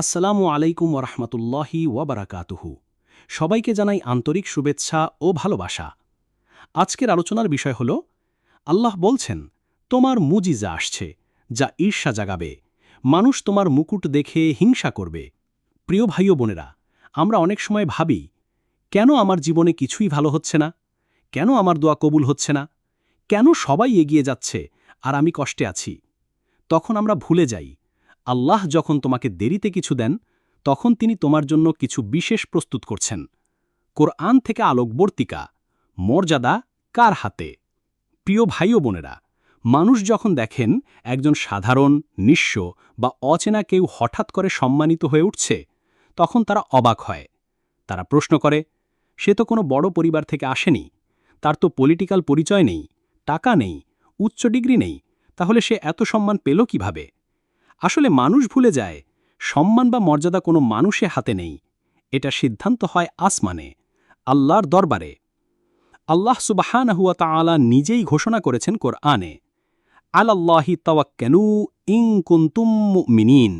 আসসালামু আলাইকুম ওরহমতুল্লাহি ওয়াবারাকাতুহু সবাইকে জানাই আন্তরিক শুভেচ্ছা ও ভালোবাসা। আজকের আলোচনার বিষয় হল, আল্লাহ বলছেন, তোমার মুজিজা আসছে, যা ঈর্ষা জাগাবে। মানুষ তোমার মুকুট দেখে হিংসা করবে। প্রিয় ভাই ও বোনেরা, আমরা অনেক সময় ভাবি, কেন আমার জীবনে কিছুই ভালো হচ্ছে না? কেন আমার দোয়া কবুল হচ্ছে না? কেন সবাই এগিয়ে যাচ্ছে, আর আমি কষ্টে আছি? তখন আমরা ভুলে যাই আল্লাহ যখন তোমাকে দেরিতে কিছু দেন, তখন তিনি তোমার জন্য কিছু বিশেষ প্রস্তুত করছেন। কোরআন থেকে আলোকবর্তিকা, মর্যাদা কার হাতে? প্রিয় ভাই ও বোনেরা, মানুষ যখন দেখেন একজন সাধারণ, নিঃস্ব বা অচেনা কেউ হঠাৎ করে সম্মানিত হয়ে উঠছে, তখন তারা অবাক হয়। তারা প্রশ্ন করে, সে তো কোনো বড় পরিবার থেকে আসেনি? তার তো পলিটিক্যাল পরিচয় নেই, টাকা নেই, উচ্চ ডিগ্রি নেই, তাহলে সে এত সম্মান পেল কীভাবে? আসলে মানুষ ভুলে যায়, সম্মান বা মর্যাদা কোনো মানুষে হাতে নেই। এটা সিদ্ধান্ত হয় আসমানে, আল্লাহর দরবারে। আল্লাহ সুবাহানহুয়া তাআলা নিজেই ঘোষণা করেছেন কোরআনে, আলাল্লাহি তাওয়াক্কানু ইন কুনতুম মুমিনিন,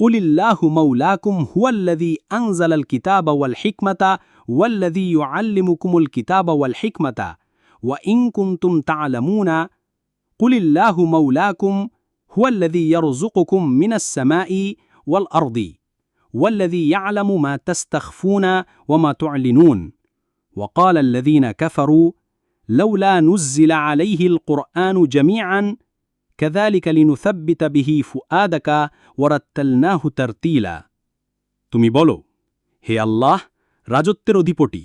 উলিল্লাহু মাওলাকুম হুয়াল্লাযী আনজালাল কিতাবা ওয়াল হিকমাতা ওয়াল্লাযী ইউআল্লিমুকুমুল কিতাবা ওয়াল হিকমাতা, ওয়া ইন কুনতুম তা'লামুনা কুলিল্লাহু মাওলাকুম هو الذي يرزقكم من السماء والأرض والذي يعلم ما تستخفون وما تعلنون وقال الذين كفروا لولا نزل عليه القرآن جميعا كذلك لنثبت به فؤادك ورتلناه ترتيلا তুমি বলো হে আল্লাহ রাজত্বের অধিপতি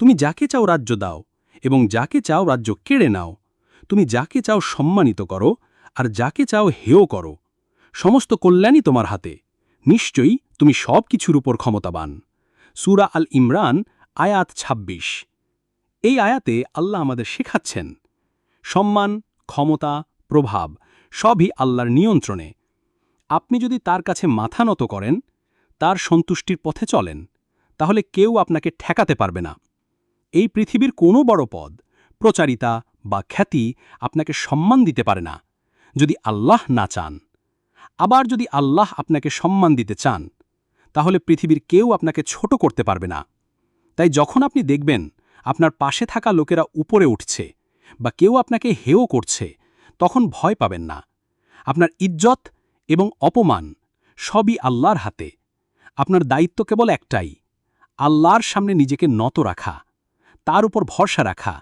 তুমি যাকে চাও রাজ্য দাও এবং যাকে চাও রাজ্য কেড়ে নাও তুমি যাকে চাও সম্মানিত করো আর যাকে চাও হেও করো। সমস্ত কল্যাণই তোমার হাতে। নিশ্চয়ই তুমি সব কিছুর উপর ক্ষমতাবান। সুরা আল ইমরান, আয়াত ২৬ এই আয়াতে আল্লাহ আমাদের শেখাচ্ছেন, সম্মান, ক্ষমতা, প্রভাব সবই আল্লাহর নিয়ন্ত্রণে। আপনি যদি তার কাছে মাথা নত করেন, তার সন্তুষ্টির পথে চলেন, তাহলে কেউ আপনাকে ঠেকাতে পারবে না। এই পৃথিবীর কোনো বড় পদ, প্রচারিতা বা খ্যাতি আপনাকে সম্মান দিতে পারে না। যদি আল্লাহ না চান, আবার যদি আল্লাহ আপনাকে সম্মান দিতে চান, তাহলে পৃথিবীর কেউ আপনাকে ছোট করতে পারবে না। তাই যখন আপনি দেখবেন আপনার পাশে থাকা লোকেরা উপরে উঠছে বা কেউ আপনাকে হেও করছে, তখন ভয় পাবেন না। আপনার ইজ্জত এবং অপমান সবই আল্লাহর হাতে। আপনার দায়িত্ব কেবল একটাই, আল্লাহর সামনে নিজেকে নত রাখা, তার উপর ভরসা রাখা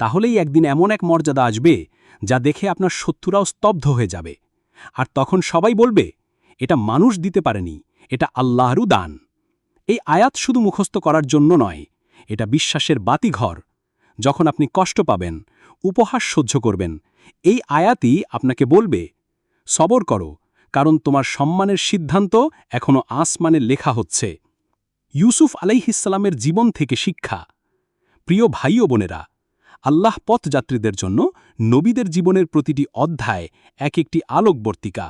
তাহলেই একদিন এমন এক মর্যাদা আসবে যা দেখে আপনার শত্রুরাও স্তব্ধ হয়ে যাবে। আর তখন সবাই বলবে, এটা মানুষ দিতে পারেনি, এটা আল্লাহরু দান। এই আয়াত শুধু মুখস্থ করার জন্য নয়, এটা বিশ্বাসের বাতিঘর। যখন আপনি কষ্ট পাবেন, উপহাস সহ্য করবেন, এই আয়াতই আপনাকে বলবে, সবর করো, কারণ তোমার সম্মানের সিদ্ধান্ত এখনও আসমানে লেখা হচ্ছে। ইউসুফ আলাইহিসালামের জীবন থেকে শিক্ষা। প্রিয় ভাই বোনেরা আল্লাহ পথযাত্রীদের জন্য নবীদের জীবনের প্রতিটি অধ্যায় এক একটি আলোকবর্তিকা।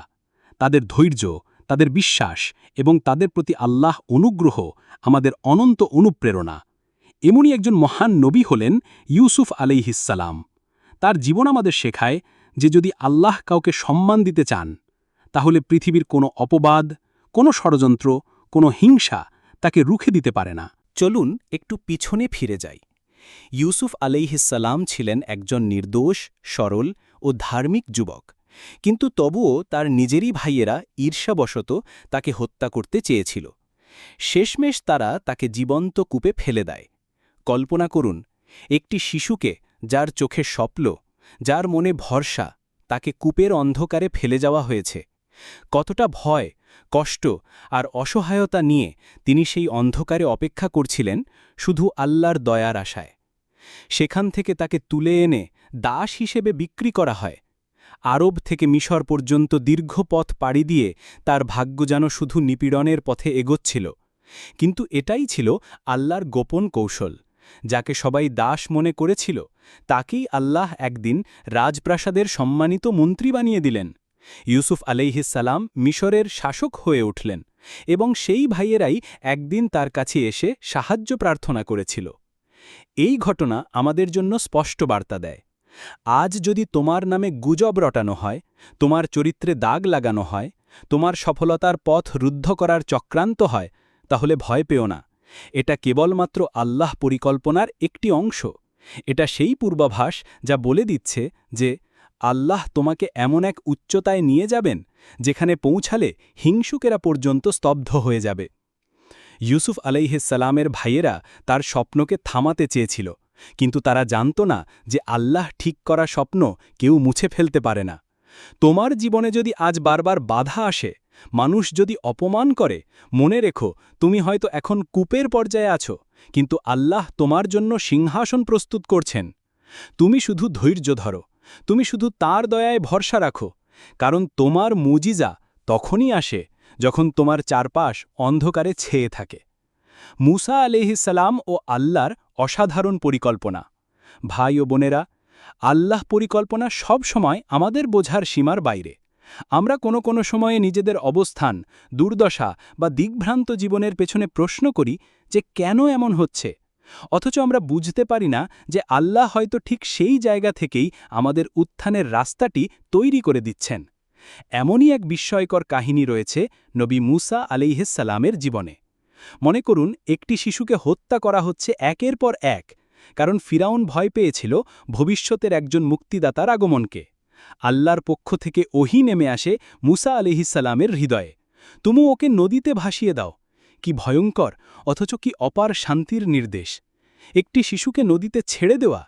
তাদের ধৈর্য, তাদের বিশ্বাস এবং তাদের প্রতি আল্লাহ অনুগ্রহ আমাদের অনন্ত অনুপ্রেরণা। এমনই একজন মহান নবী হলেন ইউসুফ আলাইহিসালাম তার জীবন আমাদের শেখায় যে যদি আল্লাহ কাউকে সম্মান দিতে চান, তাহলে পৃথিবীর কোনো অপবাদ, কোনো ষড়যন্ত্র, কোনো হিংসা তাকে রুখে দিতে পারে না। চলুন একটু পিছনে ফিরে যাই। ইউসুফ আলাইহিসাল্লাম ছিলেন একজন নির্দোষ, সরল ও ধার্মিক যুবক। কিন্তু তবুও তার নিজেরই ভাইয়েরা ঈর্ষাবশত তাকে হত্যা করতে চেয়েছিল। শেষমেশ তারা তাকে জীবন্ত কূপে ফেলে দেয়। কল্পনা করুন, একটি শিশুকে যার চোখে স্বপ্ন, যার মনে ভরসা, তাকে কূপের অন্ধকারে ফেলে যাওয়া হয়েছে। কতটা ভয় কষ্ট আর অসহায়তা নিয়ে তিনি সেই অন্ধকারে অপেক্ষা করছিলেন শুধু আল্লাহর দয়ার আশায়। সেখান থেকে তাকে তুলে এনে দাস হিসেবে বিক্রি করা হয়। আরব থেকে মিশর পর্যন্ত দীর্ঘ পথ পাড়ি দিয়ে তার ভাগ্য যেন শুধু নিপীড়নের পথে এগোচ্ছিল। কিন্তু এটাই ছিল আল্লাহর গোপন কৌশল। যাকে সবাই দাস মনে করেছিল, তাকেই আল্লাহ একদিন রাজপ্রাসাদের সম্মানিত মন্ত্রী বানিয়ে দিলেন। ইউসুফ আলাইহিসাল্লাম মিশরের শাসক হয়ে উঠলেন এবং সেই ভাইয়েরাই একদিন তার কাছে এসে সাহায্য প্রার্থনা করেছিল। এই ঘটনা আমাদের জন্য স্পষ্ট বার্তা দেয়। আজ যদি তোমার নামে গুজব রটানো হয়, তোমার চরিত্রে দাগ লাগানো হয়, তোমার সফলতার পথ রুদ্ধ করার চক্রান্ত হয়, তাহলে ভয় পেও না। এটা কেবলমাত্র আল্লাহ পরিকল্পনার একটি অংশ। এটা সেই পূর্বাভাস যা বলে দিচ্ছে যে আল্লাহ তোমাকে এমন এক উচ্চতায় নিয়ে যাবেন, যেখানে পৌঁছালে হিংসুকেরা পর্যন্ত স্তব্ধ হয়ে যাবে। ইউসুফ আলাইহিসালামের ভাইয়েরা তার স্বপ্নকে থামাতে চেয়েছিল, কিন্তু তারা জানত না যে আল্লাহ ঠিক করা স্বপ্ন কেউ মুছে ফেলতে পারে না। তোমার জীবনে যদি আজ বারবার বাধা আসে, মানুষ যদি অপমান করে, মনে রেখো তুমি হয়তো এখন কূপের পর্যায়ে আছো, কিন্তু আল্লাহ তোমার জন্য সিংহাসন প্রস্তুত করছেন। তুমি শুধু ধৈর্য ধরো তুমি শুধু তার দয়ায় ভরসা রাখো, কারণ তোমার মুজিজা তখনই আসে যখন তোমার চারপাশ অন্ধকারে ছেয়ে থাকে। মুসা আলিহিসাল্লাম ও আল্লাহর অসাধারণ পরিকল্পনা। ভাই ও বোনেরা, আল্লাহ পরিকল্পনা সব সময় আমাদের বোঝার সীমার বাইরে। আমরা কোনো কোনো সময়ে নিজেদের অবস্থান, দুর্দশা বা দিগ্ভ্রান্ত জীবনের পেছনে প্রশ্ন করি যে কেন এমন হচ্ছে? অথচ আমরা বুঝতে পারি না যে আল্লাহ হয়তো ঠিক সেই জায়গা থেকেই আমাদের উত্থানের রাস্তাটি তৈরি করে দিচ্ছেন। এমনই এক বিস্ময়কর কাহিনী রয়েছে নবী মুসা আলিহিসালামের জীবনে। মনে করুন, একটি শিশুকে হত্যা করা হচ্ছে একের পর এক, কারণ ফিরাউন ভয় পেয়েছিল ভবিষ্যতের একজন মুক্তিদাতার আগমনকে। আল্লাহর পক্ষ থেকে ওহি নেমে আসে মুসা আলিহিসাল্লামের হৃদয়ে। তুমু ওকে নদীতে ভাসিয়ে দাও কি ভয়ঙ্কর অথচ কি অপার শান্তির নির্দেশ? একটি শিশুকে নদীতে ছেড়ে দেওয়া,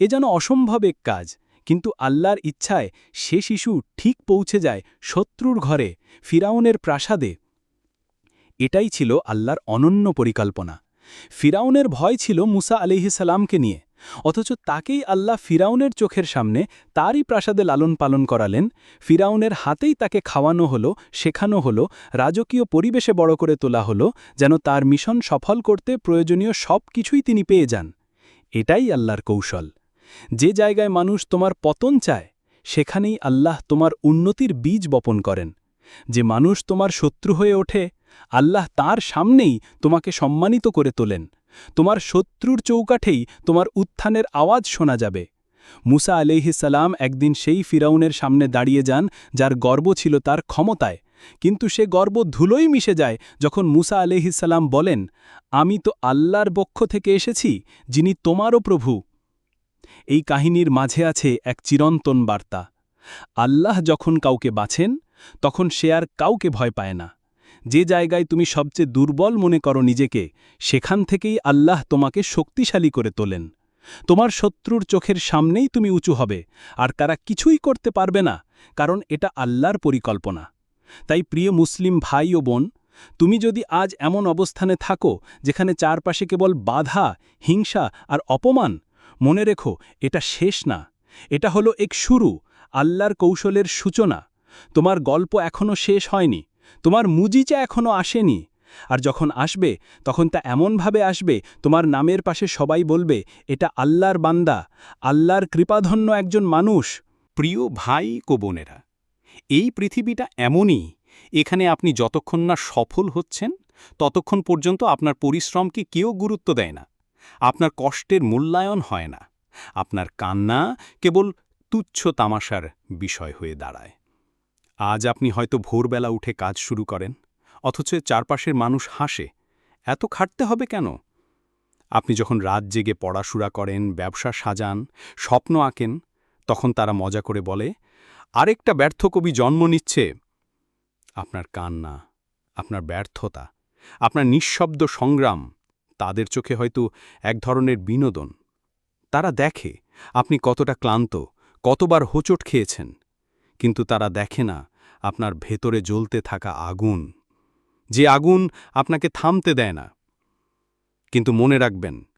এ যেন অসম্ভব এক কাজ, কিন্তু আল্লাহর ইচ্ছায় সে শিশু ঠিক পৌঁছে যায় শত্রুর ঘরে, ফিরাউনের প্রাসাদে। এটাই ছিল আল্লাহর অনন্য পরিকল্পনা। ফিরাউনের ভয় ছিল মুসা আলিহিসাল্লামকে নিয়ে। অথচ তাকেই আল্লাহ ফিরাউনের চোখের সামনে তারই প্রাসাদে লালন পালন করালেন, ফিরাউনের হাতেই তাকে খাওয়ানো হলো, শেখানো হলো, রাজকীয় পরিবেশে বড় করে তোলা হলো, যেন তার মিশন সফল করতে প্রয়োজনীয় সব কিছুই তিনি পেয়ে যান। এটাই আল্লাহর কৌশল। যে জায়গায় মানুষ তোমার পতন চায়, সেখানেই আল্লাহ তোমার উন্নতির বীজ বপন করেন। যে মানুষ তোমার শত্রু হয়ে ওঠে আল্লাহ তার সামনেই তোমাকে সম্মানিত করে তোলেন। তোমার শত্রুর চৌকাঠেই তোমার উত্থানের আওয়াজ শোনা যাবে। মুসা আলিহিসাল্লাম একদিন সেই ফিরাউনের সামনে দাঁড়িয়ে যান, যার গর্ব ছিল তার ক্ষমতায়। কিন্তু সে গর্ব ধুলোই মিশে যায় যখন মুসা আলিহিসাল্লাম বলেন, আমি তো আল্লাহর পক্ষ থেকে এসেছি, যিনি তোমারও প্রভু। এই কাহিনীর মাঝে আছে এক চিরন্তন বার্তা। আল্লাহ যখন কাউকে বাছেন, তখন সে আর কাউকে ভয় পায় না। যে জায়গায় তুমি সবচেয়ে দুর্বল মনে করো নিজেকে, সেখান থেকেই আল্লাহ তোমাকে শক্তিশালী করে তোলেন। তোমার শত্রুর চোখের সামনেই তুমি উঁচু হবে, আর তারা কিছুই করতে পারবে না, কারণ এটা আল্লাহর পরিকল্পনা। তাই প্রিয় মুসলিম ভাই ও বোন, তুমি যদি আজ এমন অবস্থানে থাকো, যেখানে চারপাশে কেবল বাধা, হিংসা আর অপমান, মনে রেখো, এটা শেষ না। এটা হলো এক শুরু, আল্লাহর কৌশলের সূচনা। তোমার গল্প এখনও শেষ হয়নি। তোমার মুজিচা এখনও আসেনি। আর যখন আসবে, তখন তা এমনভাবে আসবে, তোমার নামের পাশে সবাই বলবে, এটা আল্লাহর বান্দা, আল্লাহর কৃপাধন্য একজন মানুষ। প্রিয় ভাই কোবনেরা এই পৃথিবীটা এমনই, এখানে আপনি যতক্ষণ না সফল হচ্ছেন, ততক্ষণ পর্যন্ত আপনার পরিশ্রমকে কেউ গুরুত্ব দেয় না। আপনার কষ্টের মূল্যায়ন হয় না। আপনার কান্না কেবল তুচ্ছ তামাশার বিষয় হয়ে দাঁড়ায়। আজ আপনি হয়তো ভোরবেলা উঠে কাজ শুরু করেন, অথচ চারপাশের মানুষ হাসে, এত খাটতে হবে কেন? আপনি যখন রাত জেগে পড়াশুরা করেন, ব্যবসা সাজান, স্বপ্ন আঁকেন, তখন তারা মজা করে বলে, আরেকটা ব্যর্থ কবি জন্ম নিচ্ছে। আপনার কান্না, আপনার ব্যর্থতা, আপনার নিঃশব্দ সংগ্রাম, তাদের চোখে হয়তো এক ধরনের বিনোদন। তারা দেখে আপনি কতটা ক্লান্ত, কতবার হোঁচট খেয়েছেন কিন্তু তারা দেখে না আপনার ভেতরে জ্বলতে থাকা আগুন। যে আগুন আপনাকে থামতে দেয় না। কিন্তু মনে রাখবেন,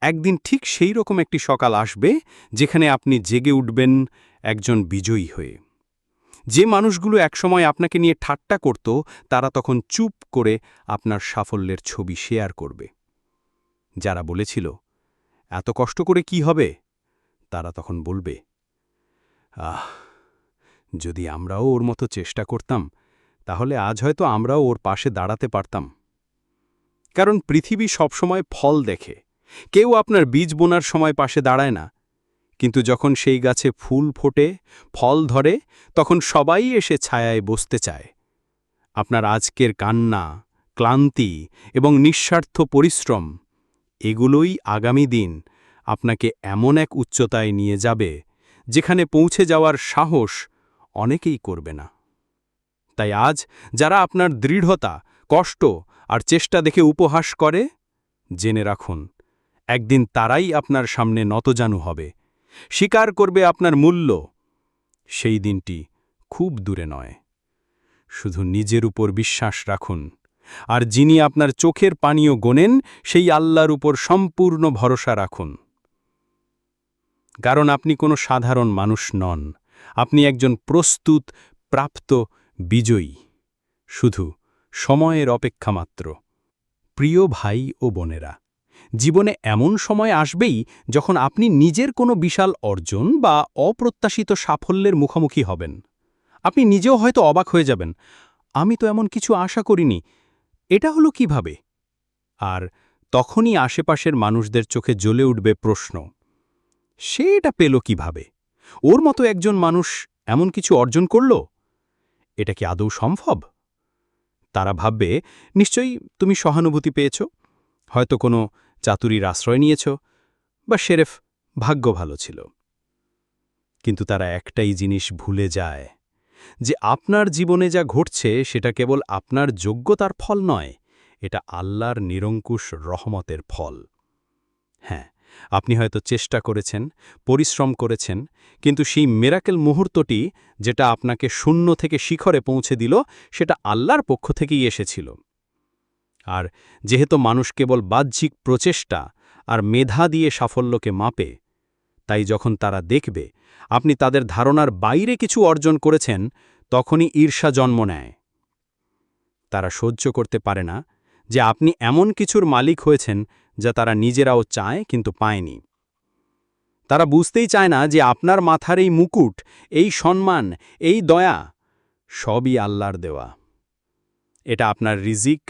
একদিন ঠিক সেই রকম একটি সকাল আসবে যেখানে আপনি জেগে উঠবেন একজন বিজয়ী হয়ে। যে মানুষগুলো একসময় আপনাকে নিয়ে ঠাট্টা করত, তারা তখন চুপ করে আপনার সাফল্যের ছবি শেয়ার করবে। যারা বলেছিল, এত কষ্ট করে কি হবে? তারা তখন বলবে, আহ যদি আমরাও ওর মতো চেষ্টা করতাম, তাহলে আজ হয়তো আমরাও ওর পাশে দাঁড়াতে পারতাম। কারণ পৃথিবী সবসময় ফল দেখে। কেউ আপনার বীজ বোনার সময় পাশে দাঁড়ায় না। কিন্তু যখন সেই গাছে ফুল ফোটে, ফল ধরে, তখন সবাই এসে ছায়ায় বসতে চায়। আপনার আজকের কান্না, ক্লান্তি এবং নিঃস্বার্থ পরিশ্রম, এগুলোই আগামী দিন আপনাকে এমন এক উচ্চতায় নিয়ে যাবে, যেখানে পৌঁছে যাওয়ার সাহস অনেকেই করবে না। তাই আজ যারা আপনার দৃঢ়তা, কষ্ট আর চেষ্টা দেখে উপহাস করে, জেনে রাখুন, একদিন তারাই আপনার সামনে নতজানু হবে। স্বীকার করবে আপনার মূল্য, সেই দিনটি খুব দূরে নয়। শুধু নিজের উপর বিশ্বাস রাখুন, আর যিনি আপনার চোখের পানীয় গোনেন, সেই আল্লাহর উপর সম্পূর্ণ ভরসা রাখুন। কারণ আপনি কোনো সাধারণ মানুষ নন আপনি একজন প্রস্তুত, প্রাপ্ত বিজয়ী। শুধু সময়ের অপেক্ষা মাত্র। প্রিয় ভাই ও বোনেরা, জীবনে এমন সময় আসবেই যখন আপনি নিজের কোনো বিশাল অর্জন বা অপ্রত্যাশিত সাফল্যের মুখোমুখি হবেন। আপনি নিজেও হয়তো অবাক হয়ে যাবেন, আমি তো এমন কিছু আশা করিনি, এটা হলো কীভাবে? আর তখনই আশেপাশের মানুষদের চোখে জ্বলে উঠবে প্রশ্ন, সে এটা পেল কীভাবে? ওর মতো একজন মানুষ এমন কিছু অর্জন করল? এটা কি আদৌ সম্ভব? তারা ভাববে, নিশ্চয়ই তুমি সহানুভূতি পেয়েছ, হয়তো কোনো চাতুরির আশ্রয় নিয়েছ, বা শেরেফ ভাগ্য ভালো ছিল। কিন্তু তারা একটাই জিনিস ভুলে যায়, যে আপনার জীবনে যা ঘটছে সেটা কেবল আপনার যোগ্যতার ফল নয়, এটা আল্লাহর নিরঙ্কুশ রহমতের ফল। হ্যাঁ আপনি হয়তো চেষ্টা করেছেন, পরিশ্রম করেছেন, কিন্তু সেই মেরাকেল মুহূর্তটি যেটা আপনাকে শূন্য থেকে শিখরে পৌঁছে দিল, সেটা আল্লাহর পক্ষ থেকেই এসেছিল। আর যেহেতু মানুষ কেবল বাহ্যিক প্রচেষ্টা আর মেধা দিয়ে সাফল্যকে মাপে, তাই যখন তারা দেখবে আপনি তাদের ধারণার বাইরে কিছু অর্জন করেছেন, তখনই ঈর্ষা জন্ম নেয়। তারা সহ্য করতে পারে না যে আপনি এমন কিছুর মালিক হয়েছেন যা তারা নিজেরাও চায় কিন্তু পায়নি। তারা বুঝতেই চায় না যে আপনার মাথার এই মুকুট, এই সম্মান, এই দয়া সবই আল্লাহর দেওয়া। এটা আপনার রিজিক,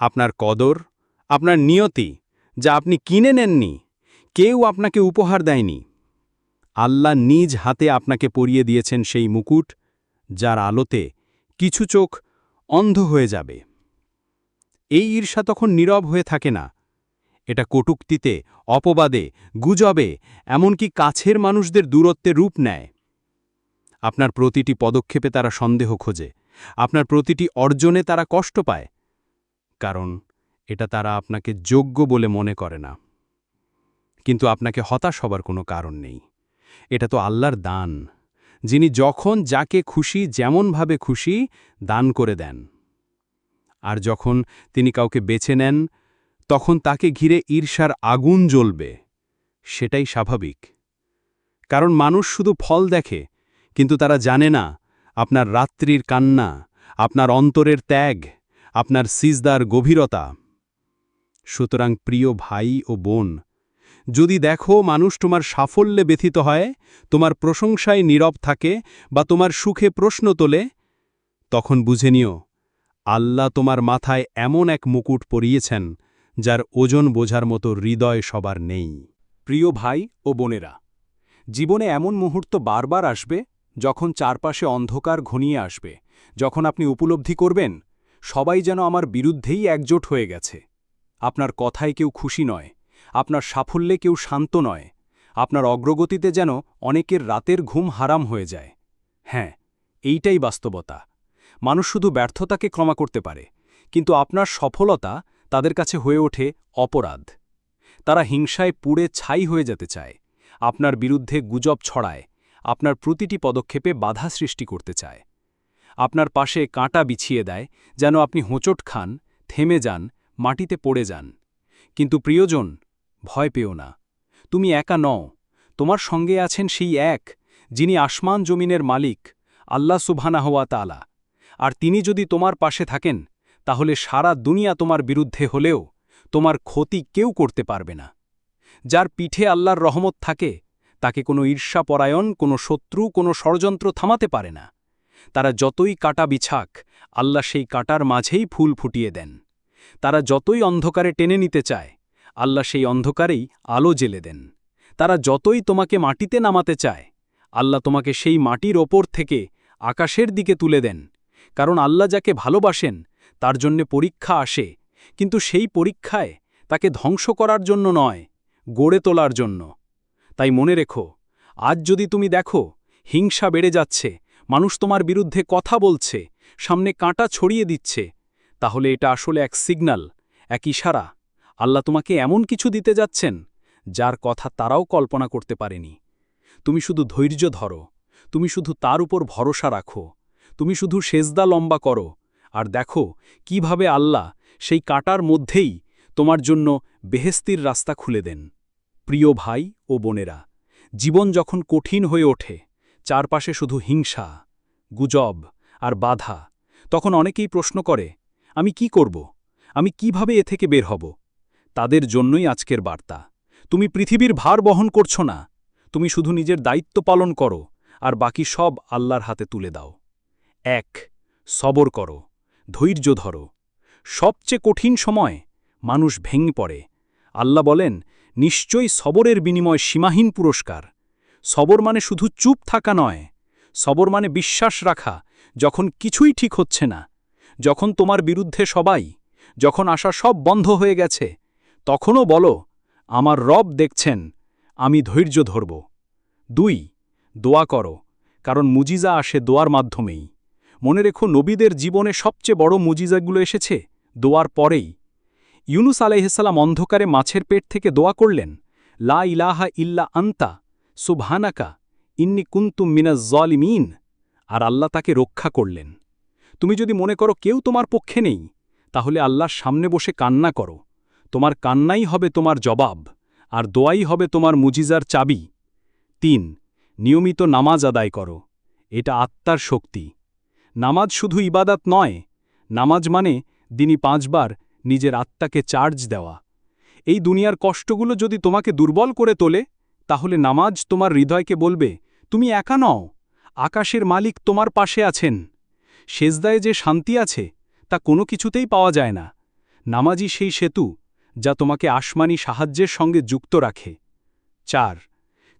আপনার কদর, আপনার নিয়তি যা আপনি কিনে নেননি, কেউ আপনাকে উপহার দেয়নি। আল্লাহ নিজ হাতে আপনাকে পরিয়ে দিয়েছেন সেই মুকুট, যার আলোতে কিছু চোখ অন্ধ হয়ে যাবে। এই ঈর্ষা তখন নীরব হয়ে থাকে না। এটা কটুক্তিতে, অপবাদে, গুজবে, এমনকি কাছের মানুষদের দূরত্বে রূপ নেয়। আপনার প্রতিটি পদক্ষেপে তারা সন্দেহ খোঁজে। আপনার প্রতিটি অর্জনে তারা কষ্ট পায়। কারণ এটা তারা আপনাকে যোগ্য বলে মনে করে না। কিন্তু আপনাকে হতাশ হবার কোনো কারণ নেই। এটা তো আল্লাহর দান। যিনি যখন যাকে খুশি, যেমনভাবে খুশি, দান করে দেন। আর যখন তিনি কাউকে বেছে নেন, তখন তাকে ঘিরে ঈর্ষার আগুন জ্বলবে। সেটাই স্বাভাবিক। কারণ মানুষ শুধু ফল দেখে, কিন্তু তারা জানে না, আপনার রাত্রির কান্না, আপনার অন্তরের ত্যাগ, আপনার সিজদার গভীরতা। সুতরাং প্রিয় ভাই ও বোন, যদি দেখো মানুষ তোমার সাফল্যে ব্যথিত হয়, তোমার প্রশংসায় নীরব থাকে বা তোমার সুখে প্রশ্ন তোলে, তখন বুঝে নিও আল্লাহ তোমার মাথায় এমন এক মুকুট পরিয়েছেন, যার ওজন বোঝার মতো হৃদয় সবার নেই। প্রিয় ভাই ও বোনেরা, জীবনে এমন মুহূর্ত বারবার আসবে যখন চারপাশে অন্ধকার ঘনিয়ে আসবে, যখন আপনি উপলব্ধি করবেন, সবাই যেন আমার বিরুদ্ধেই একজোট হয়ে গেছে। আপনার কথায় কেউ খুশি নয়, আপনার সাফল্যে কেউ শান্ত নয়, আপনার অগ্রগতিতে যেন অনেকের রাতের ঘুম হারাম হয়ে যায়। হ্যাঁ এইটাই বাস্তবতা। মানুষ শুধু ব্যর্থতাকে ক্ষমা করতে পারে, কিন্তু আপনার সফলতা তাদের কাছে হয়ে ওঠে অপরাধ। তারা হিংসায় পুড়ে ছাই হয়ে যেতে চায়, আপনার বিরুদ্ধে গুজব ছড়ায়, আপনার প্রতিটি পদক্ষেপে বাধা সৃষ্টি করতে চায়। আপনার পাশে কাঁটা বিছিয়ে দেয় যেন আপনি হোঁচট খান, থেমে যান, মাটিতে পড়ে যান। কিন্তু প্রিয়জন, ভয় পেও না। তুমি একা নও, তোমার সঙ্গে আছেন সেই এক, যিনি আসমান জমিনের মালিক, আল্লাহ সুবহানাহওয়া তালা আর তিনি যদি তোমার পাশে থাকেন, তাহলে সারা দুনিয়া তোমার বিরুদ্ধে হলেও তোমার ক্ষতি কেউ করতে পারবে না। যার পিঠে আল্লাহর রহমত থাকে, তাকে কোনো ঈর্ষাপরায়ণ, কোনো শত্রু, কোনো ষড়যন্ত্র থামাতে পারে না। তারা যতই কাটা বিছাক, আল্লাহ সেই কাটার মাঝেই ফুল ফুটিয়ে দেন। তারা যতই অন্ধকারে টেনে নিতে চায়, আল্লাহ সেই অন্ধকারেই আলো জেলে দেন। তারা যতই তোমাকে মাটিতে নামাতে চায়, আল্লাহ তোমাকে সেই মাটির ওপর থেকে আকাশের দিকে তুলে দেন। কারণ আল্লাহ যাকে ভালোবাসেন, তার জন্যে পরীক্ষা আসে, কিন্তু সেই পরীক্ষায় তাকে ধ্বংস করার জন্য নয়, গড়ে তোলার জন্য। তাই মনে রেখো, আজ যদি তুমি দেখো, হিংসা বেড়ে যাচ্ছে, মানুষ তোমার বিরুদ্ধে কথা বলছে, সামনে কাঁটা ছড়িয়ে দিচ্ছে, তাহলে এটা আসলে এক সিগন্যাল এক ইশারা। আল্লাহ তোমাকে এমন কিছু দিতে যাচ্ছেন, যার কথা তারাও কল্পনা করতে পারেনি। তুমি শুধু ধৈর্য ধরো, তুমি শুধু তার উপর ভরসা রাখো। তুমি শুধু সেজদা লম্বা করো, আর দেখো কীভাবে আল্লাহ সেই কাটার মধ্যেই তোমার জন্য বেহেস্তির রাস্তা খুলে দেন। প্রিয় ভাই ও বোনেরা, জীবন যখন কঠিন হয়ে ওঠে, চারপাশে শুধু হিংসা, গুজব আর বাধা, তখন অনেকেই প্রশ্ন করে, আমি কি করব? আমি কীভাবে এ থেকে বের হব? তাদের জন্যই আজকের বার্তা। তুমি পৃথিবীর ভার বহন করছ না, তুমি শুধু নিজের দায়িত্ব পালন করো, আর বাকি সব আল্লাহর হাতে তুলে দাও। এক, সবর করো, ধৈর্য ধরো। সবচেয়ে কঠিন সময় মানুষ ভেঙে পড়ে। আল্লাহ বলেন, নিশ্চয়ই সবরের বিনিময় সীমাহীন পুরস্কার। সবর মানে শুধু চুপ থাকা নয়। সবর মানে বিশ্বাস রাখা, যখন কিছুই ঠিক হচ্ছে না। যখন তোমার বিরুদ্ধে সবাই, যখন আশা সব বন্ধ হয়ে গেছে, তখনও বলো, আমার রব দেখছেন, আমি ধৈর্য ধরব। দুই, দোয়া করো, কারণ মুজিজা আসে দোয়ার মাধ্যমেই। মনে রেখো নবীদের জীবনে সবচেয়ে বড় মুজিজাগুলো এসেছে, দোয়ার পরেই। ইউনুস আলাইহিসাল্লাম অন্ধকারে মাছের পেট থেকে দোয়া করলেন, লা ইলাহা ইল্লা আন্তা, সুবহানাকা, ইন্নি কুন্তুম মিনাজ জলিমিন। আর আল্লাহ তাকে রক্ষা করলেন। তুমি যদি মনে করো কেউ তোমার পক্ষে নেই, তাহলে আল্লাহর সামনে বসে কান্না করো। তোমার কান্নাই হবে তোমার জবাব, আর দোয়াই হবে তোমার মুজিজার চাবি। তিন, নিয়মিত নামাজ আদায় করো। এটা আত্মার শক্তি। নামাজ শুধু ইবাদাত নয়, নামাজ মানে দিনই পাঁচবার নিজের আত্মাকে চার্জ দেওয়া। এই দুনিয়ার কষ্টগুলো যদি তোমাকে দুর্বল করে তোলে, তাহলে নামাজ তোমার হৃদয়কে বলবে, তুমি একা নও, আকাশের মালিক তোমার পাশে আছেন। সেজদায় যে শান্তি আছে, তা কোনো কিছুতেই পাওয়া যায় না। নামাজই সেই সেতু, যা তোমাকে আসমানি সাহায্যের সঙ্গে যুক্ত রাখে। চার,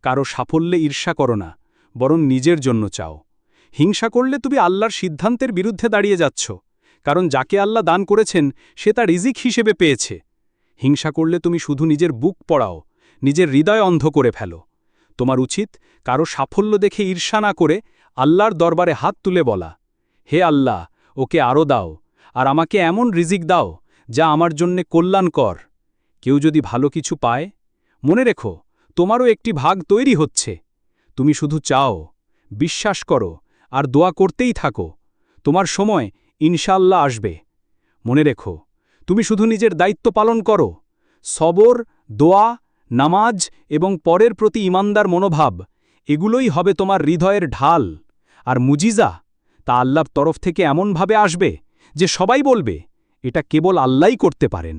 কারও সাফল্যে ঈর্ষা করো না, বরং নিজের জন্য চাও। হিংসা করলে তুমি আল্লাহর সিদ্ধান্তের বিরুদ্ধে দাঁড়িয়ে যাচ্ছ, কারণ যাকে আল্লাহ দান করেছেন, সে তা রিজিক হিসেবে পেয়েছে। হিংসা করলে তুমি শুধু নিজের বুক পড়াও, নিজের হৃদয় অন্ধ করে ফেলো। তোমার উচিত কারও সাফল্য দেখে ঈর্ষা না করে আল্লাহর দরবারে হাত তুলে বলা, হে আল্লাহ, ওকে আরও দাও, আর আমাকে এমন রিজিক দাও যা আমার জন্যে কল্যাণকর। কেউ যদি ভালো কিছু পায়, মনে রেখো, তোমারও একটি ভাগ তৈরি হচ্ছে। তুমি শুধু চাও, বিশ্বাস করো আর দোয়া করতেই থাকো। তোমার সময় ইনশাল্লাহ আসবে। মনে রেখো, তুমি শুধু নিজের দায়িত্ব পালন করো। সবর, দোয়া, নামাজ এবং পরের প্রতি ইমানদার মনোভাব, এগুলোই হবে তোমার হৃদয়ের ঢাল। আর মুজিজা, তা আল্লাহর তরফ থেকে এমনভাবে আসবে যে সবাই বলবে, এটা কেবল আল্লাহই করতে পারেন।